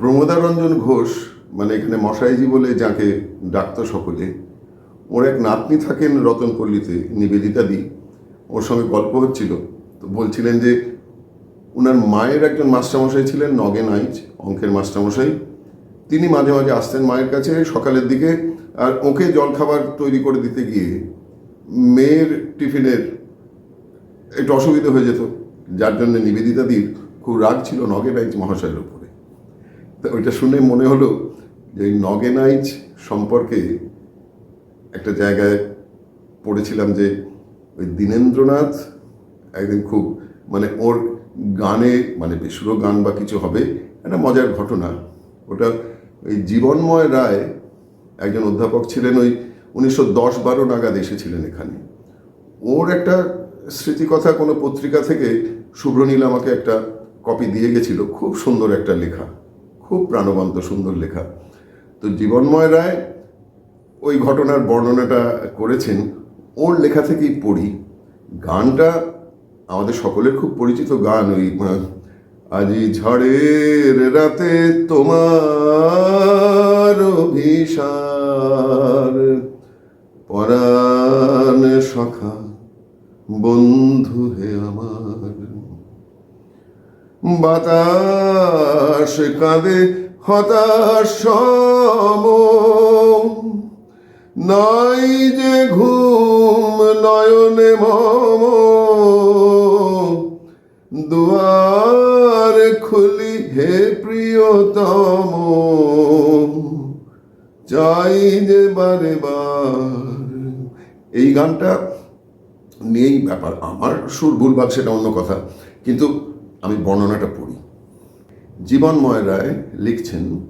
প্রমোদারঞ্জন ঘোষ মানে এখানে মশাইজি বলে যাকে ডাকত সকলে, ওর এক নাতনি থাকেন রতনপল্লীতে, নিবেদিতা দি। ওর সঙ্গে গল্প হচ্ছিল। তো বলছিলেন যে ওনার মায়ের একজন মাস্টারমশাই ছিলেন, নগেন আইচ, অঙ্কের মাস্টারমশাই। তিনি মাঝে মাঝে আসতেন মায়ের কাছে সকালের দিকে, আর ওকে জলখাবার তৈরি করে দিতে গিয়ে মেয়ের টিফিনের একটু অসুবিধা হয়ে যেত। যার জন্য নিবেদিতাদির খুব রাগ ছিল নগেনাইচ মহাশয়ের উপরে তো ওইটা শুনে মনে হলো যে ওই নগেনাইচ সম্পর্কে একটা জায়গায় পড়েছিলাম যে ওই দীনেন্দ্রনাথ একদিন খুব মানে ওর গানে মানে বেসুরো গান বা কিছু হবে, একটা মজার ঘটনা। ওটা ওই জীবনময় রায় একজন অধ্যাপক ছিলেন ওই উনিশশো দশ বারো নাগাদ এসেছিলেন এখানে। ওর একটা স্মৃতিকথা কোনো পত্রিকা থেকে শুভ্রনীল আমাকে একটা কপি দিয়ে গেছিল, খুব সুন্দর একটা লেখা। খুব প্রাণবন্ত, সুন্দর লেখা। তো জীবনময় রায় ওই ঘটনার বর্ণনাটা করেছেন। ওর লেখা থেকেই পড়ি। গানটা আমাদের সকলের খুব পরিচিত গান ওই আজি ঝড়ের রাতে তোমার অভিসার পরাণ সখা, বন্ধু হে আমার। বাতাস কাঁদে হতাশ নাই যে ঘুম, নয়নে মম। দুয়ার খুলি হে প্রিয়তম। চাই যে বারে বার। এই গানটা নিয়েই ব্যাপার। আমার সুর ভুলভাগ সেটা অন্য কথা। কিন্তু আমি বর্ণনাটা পড়ি। জীবনময় রায় লিখছেন,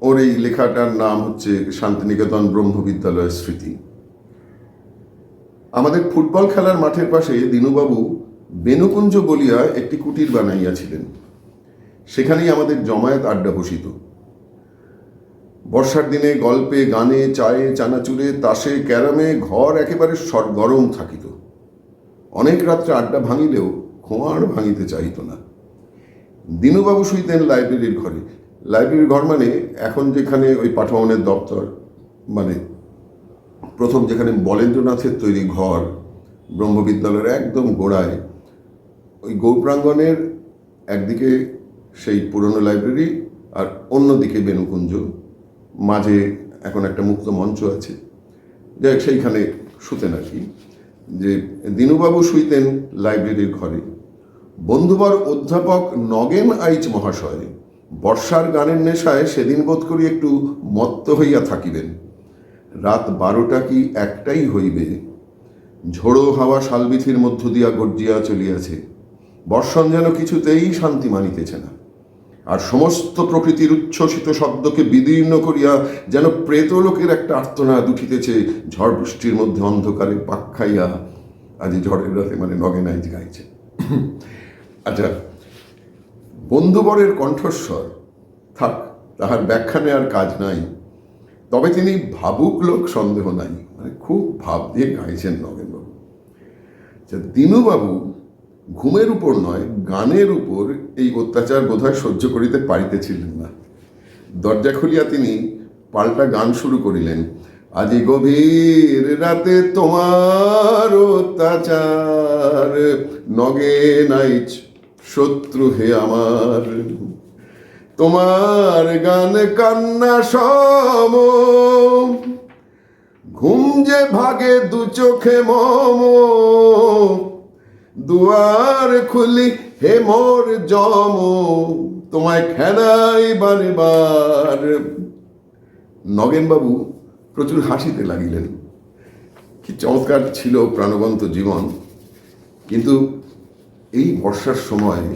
ওর এই লেখাটার নাম হচ্ছে শান্তিনিকেতন ব্রহ্মবিদ্যালয়ের স্মৃতি। আমাদের ফুটবল খেলার মাঠের পাশে দিনুবাবু বেনুকুঞ্জ বলিয়া একটি কুটির বানাইয়াছিলেন। সেখানেই আমাদের জমায়েত আড্ডা বসিত। বর্ষার দিনে গল্পে, গানে, চায়ে, চানাচুরে, তাসে, ক্যারামে ঘর একেবারে গরম থাকিত। অনেক রাত্রে আড্ডা ভাঙিলেও খোঁয়ার ভাঙিতে চাহিত না। দিনুবাবু শুইতেন লাইব্রেরির ঘরে। লাইব্রেরির ঘর মানে এখন যেখানে ওই পাঠভবনের দপ্তর মানে প্রথম যেখানে বলেন্দ্রনাথের তৈরি ঘর, ব্রহ্মবিদ্যালয়ের একদম গোড়ায়, ওই গৌপ্রাঙ্গনের একদিকে সেই পুরনো লাইব্রেরি আর অন্যদিকে বেনুকুঞ্জ মাঝে এখন একটা মুক্ত মঞ্চ আছে। যাই সেইখানে শুতেন আর কি। যে দিনুবাবু শুইতেন লাইব্রেরির ঘরে। বন্ধুবর অধ্যাপক নগেন আইচ মহাশয়, বর্ষার গানের নেশায় সেদিন বোধ করি একটু মত্ত হইয়া থাকিবেন। রাত বারোটা কি একটাই হইবে? ঝোড়ো হাওয়া শালবিথির মধ্য দিয়া গর্জিয়া চলিয়াছে। বর্ষণ যেন কিছুতেই শান্তি মানিতেছে না। আর সমস্ত প্রকৃতির উচ্ছ্বসিত শব্দকে বিদীর্ণ করিয়া যেন প্রেতলোকের একটা আর্তনাদ উঠিতেছে ঝড় বৃষ্টির মধ্যে অন্ধকারে পাক খাইয়া আজ ঝড়ের রাতে মানে নগেনাইজ গাইছে। আচ্ছা বন্ধুবরের কণ্ঠস্বর, থাক, তাহার ব্যাখ্যা নেওয়ার কাজ নাই। তবে তিনি ভাবুক লোক, সন্দেহ নাই। মানে খুব ভাব দিয়ে গাইছেন নগেনবাবু। আচ্ছা দিনুবাবু ঘুমের উপর নয়, গানের উপর এই অত্যাচার বোধহয় সহ্য করিতে পারিতেছিলেন না। দরজা খুলিয়া তিনি পাল্টা গান শুরু করিলেন, আজি গভীর রাতে তোমার অত্যাচার নগে নাইচ শত্রু হে আমার। তোমার গান কান্না সম। ঘুম যে ভাগে দু চোখে মম। দুয়ার খুলি হে মোর জম। তোমায় খেদাই বারে বার। নগেনবাবু প্রচুর হাসিতে লাগিলেন। কি চমৎকার ছিল প্রাণবন্ত জীবন। কিন্তু এই বর্ষার সময়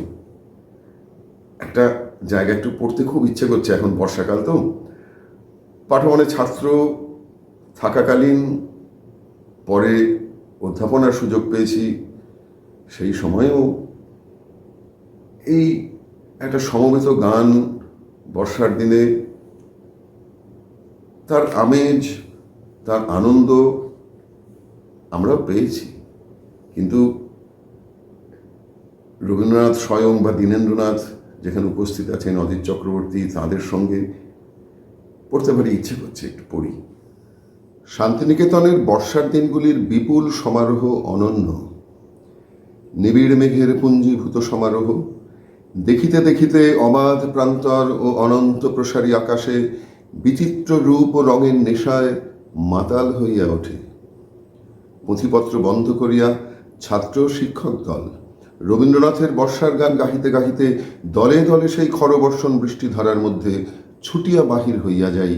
একটা জায়গা একটু পড়তে খুব ইচ্ছে করছে এখন বর্ষাকাল তো। পাঠভবনে ছাত্র থাকাকালীন পরে অধ্যাপনার সুযোগ পেয়েছি, সেই সময়েও এই একটা সমবেত গান বর্ষার দিনে তার আমেজ, তার আনন্দ আমরাও পেয়েছি। কিন্তু রবীন্দ্রনাথ স্বয়ং বা দীনেন্দ্রনাথ, যেখানে উপস্থিত আছেন অজিত চক্রবর্তী তাদের সঙ্গে পড়তে পারি ইচ্ছে করছে একটু পড়ি। শান্তিনিকেতনের বর্ষার দিনগুলির বিপুল সমারোহ অনন্য। নিবিড় মেঘের পুঞ্জীভূত সমারোহ। দেখিতে দেখিতে অবাধ প্রান্তর ও অনন্ত প্রসারী আকাশে বিচিত্র রূপ ও রঙের নেশায় মাতাল হইয়া ওঠে। পুঁথিপত্র বন্ধ করিয়া ছাত্র শিক্ষক দল রবীন্দ্রনাথের বর্ষার গান গাহিতে গাহিতে দলে দলে সেই খরবর্ষণ বৃষ্টিধারার মধ্যে ছুটিয়া বাহির হইয়া যাই।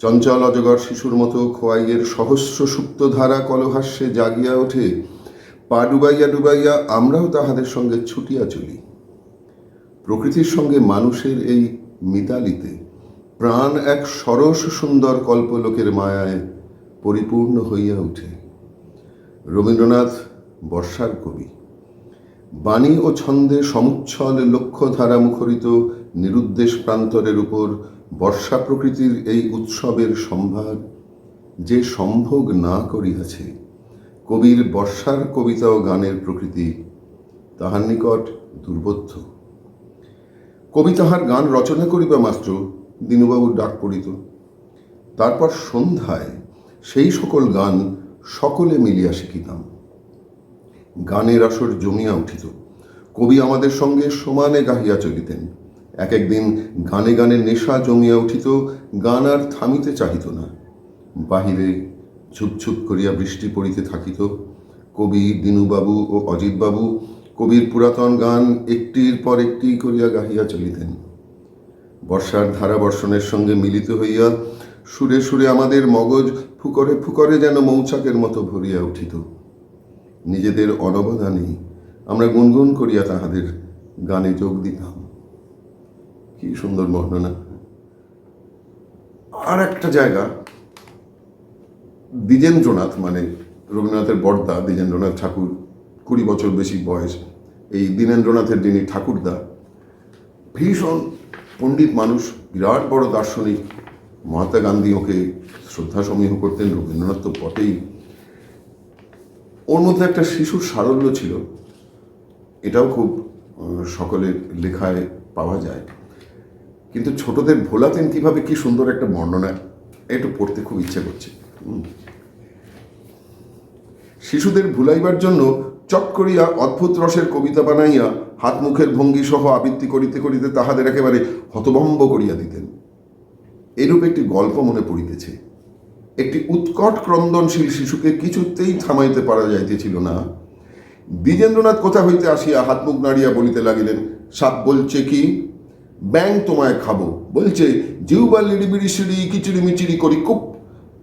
চঞ্চল অজগর শিশুর মতো খোয়াইয়ের সহস্র সুপ্ত ধারা কলহাস্যে জাগিয়া ওঠে, পা ডুবাইয়া ডুবাইয়া আমরাও তাহাদের সঙ্গে ছুটিয়া চলি। প্রকৃতির সঙ্গে মানুষের এই মিতালিতে প্রাণ এক সরস সুন্দর কল্পলোকের মায়ায় পরিপূর্ণ হইয়া ওঠে রবীন্দ্রনাথ বর্ষার কবি। বাণী ও ছন্দে সমুচ্ছল লক্ষ্যধারা মুখরিত নিরুদ্দেশ প্রান্তরের উপর বর্ষা প্রকৃতির এই উৎসবের সম্ভার যে সম্ভোগ না করিয়াছে, কবির বর্ষার কবিতা ও গানের প্রকৃতি তাহার নিকট দুর্বোধ্য। কবি তাহার গান রচনা করিবা মাত্র দীনবাবুর ডাক পড়িত। তারপর সন্ধ্যায় সেই সকল গান সকলে মিলিয়া শিখিতাম। গানের আসর জমিয়া উঠিত। কবি আমাদের সঙ্গে সমানে গাহিয়া চলিতেন। এক একদিন গানে গানে নেশা জমিয়া উঠিত, গান আর থামিতে চাহিত না। বাহিরে ঝুপঝুপ করিয়া বৃষ্টি পড়িতে থাকিত। কবি দিনুবাবু ও অজিতবাবু কবির পুরাতন গান একটির পর একটি করিয়া গাহিয়া চলিতেন। বর্ষার ধারাবর্ষণের সঙ্গে মিলিত হইয়া সুরে সুরে আমাদের মগজ ফুকরে ফুকরে যেন মৌচাকের মতো ভরিয়া উঠিত। নিজেদের অনবদানে আমরা গুনগুন করিয়া তাহাদের গানে যোগ দিতাম। কি সুন্দর বর্ণনা। আর একটা জায়গা, দ্বিজেন্দ্রনাথ মানে রবীন্দ্রনাথের বর্দা, দ্বিজেন্দ্রনাথ ঠাকুর, কুড়ি বছর বেশি বয়স। এই দীনেন্দ্রনাথের যিনি ঠাকুরদা, ভীষণ পণ্ডিত মানুষ, বিরাট বড় দার্শনিক। মহাত্মা গান্ধী ওকে শ্রদ্ধা সমীহ করতেন, রবীন্দ্রনাথ তো বটেই। ওর মধ্যে একটা শিশুর সারল্য ছিল। এটাও খুব সকলের লেখায় পাওয়া যায়। কিন্তু ছোটদের ভোলাতেন কীভাবে, কি সুন্দর একটা বর্ণনা একটু পড়তে খুব ইচ্ছে করছে। শিশুদের ভুলাইবার জন্য চট করিয়া অদ্ভুত রসের কবিতা বানাইয়া হাত মুখের ভঙ্গি সহ আবৃত্তি করিতে করিতে তাহাদের একেবারে হতভম্ব করিয়া দিতেন। এরূপ একটি গল্প মনে পড়িতেছে। একটি উৎকট ক্রন্দনশীল শিশুকে কিছুতেই থামাইতে পারা যাইতেছিল না। দ্বিজেন্দ্রনাথ কোথা হইতে আসিয়া হাত মুখ নাড়িয়া বলিতে লাগিলেন, সাপ বলছে কি? ব্যাং তোমায় খাব। বলছে জিউবা লিড়িবিড়ি সিঁড়ি কিচিড়ি মিচিড়ি করি, কুপ।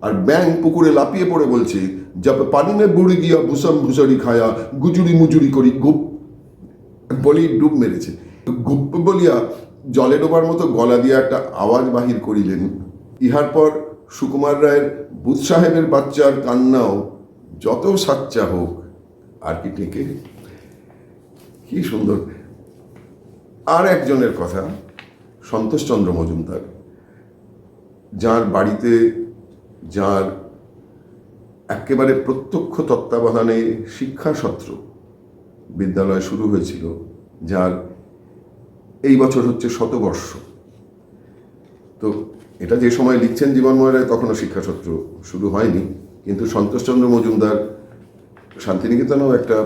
আর ব্যাং পুকুরে লাপিয়ে পড়ে বলছে যাব পানি মে বুড়ি গিয়া ভুসম ভুসড়ি খায়া গুজুরি মুজুরি করি, গুপ। বলি, ডুব মেরেছে। গুপ বলিয়া জলে ডোবার মতো গলা দিয়া একটা আওয়াজ বাহির করিলেন। ইহার পর সুকুমার রায়ের বুধ সাহেবের বাচ্চার কান্নাও যত সাচ্চা হোক, আর কি টেকে। কি সুন্দর। আর একজনের কথা সন্তোষচন্দ্র মজুমদার, যার বাড়িতে, যার একেবারে প্রত্যক্ষ তত্ত্বাবধানে শিক্ষাসত্র বিদ্যালয় শুরু হয়েছিল, যার এই বছর হচ্ছে শতবর্ষ। তো এটা যে সময় লিখছেন জীবনময় রায় তখনও শিক্ষাসত্র শুরু হয়নি। কিন্তু সন্তোষচন্দ্র মজুমদার শান্তিনিকেতনেও একটা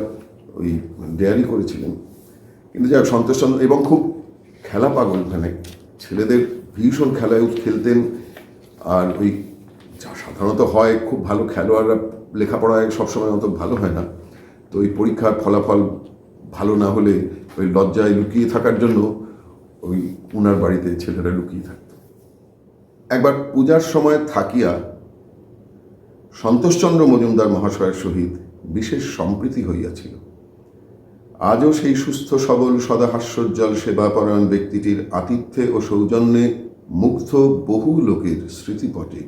ওই ডেয়ারি করেছিলেন। কিন্তু যাই হোক, সন্তোষচন্দ্র এবং খুব খেলা পাগল মানে ছেলেদের ভীষণ খেলায় খেলতেন। আর ওই যা সাধারণত হয়, খুব ভালো খেলোয়াড়রা লেখাপড়ায় সবসময় অত ভালো হয় না। তো ওই পরীক্ষার ফলাফল ভালো না হলে ওই লজ্জায় লুকিয়ে থাকার জন্য ওই উনার বাড়িতে ছেলেরা লুকিয়ে থাকত একবার পূজার সময় থাকিয়া সন্তোষচন্দ্র মজুমদার মহাশয়ের সহিত বিশেষ সম্প্রীতি হইয়াছিল। আজও সেই সুস্থ সবল সদা হাস্যোজ্জ্বল সেবাপরায়ণ ব্যক্তিটির আতিথ্যে ও সৌজন্যে মুগ্ধ বহু লোকের স্মৃতিপটে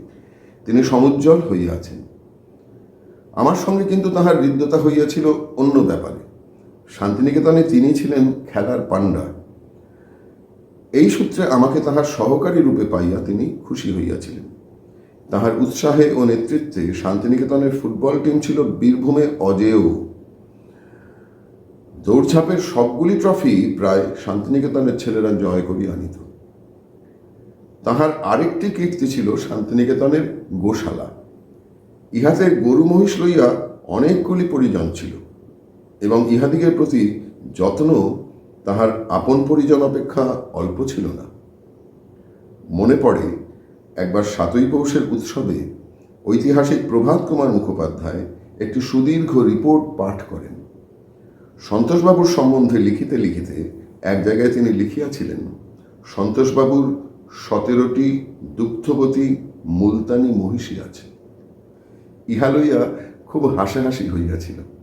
তিনি সমুজ্জ্বল হইয়াছেন। আমার সঙ্গে কিন্তু তাহার হৃদ্যতা হইয়াছিল অন্য ব্যাপারে। শান্তিনিকেতনে তিনি ছিলেন খেলার পাণ্ডা। এই সূত্রে আমাকে তাহার সহকারী রূপে পাইয়া তিনি খুশি হইয়াছিলেন। তাহার উৎসাহে ও নেতৃত্বে শান্তিনিকেতনের ফুটবল টিম ছিল বীরভূমে অজেয়। দৌড়ঝাঁপের সবগুলি ট্রফি প্রায় শান্তিনিকেতনের ছেলেরা জয় করিয়া আনিত। তাহার আরেকটি কীর্তি ছিল শান্তিনিকেতনের গোশালা। ইহাতে গরু মহিষ লইয়া অনেকগুলি পরিজন ছিল এবং ইহাদিগের প্রতি যত্ন তাহার আপন পরিজন অপেক্ষা অল্প ছিল না। মনে পড়ে, একবার সাতই পৌষের উৎসবে ঐতিহাসিক প্রভাত কুমার মুখোপাধ্যায় একটি সুদীর্ঘ রিপোর্ট পাঠ করেন। সন্তোষবাবুর সম্বন্ধে লিখিতে লিখিতে এক জায়গায় তিনি লিখিয়াছিলেন, সন্তোষবাবুর সতেরোটি দুগ্ধবতী মুলতানি মহিষী আছে। ইহা লইয়া খুব হাসাহাসি হইয়াছিল।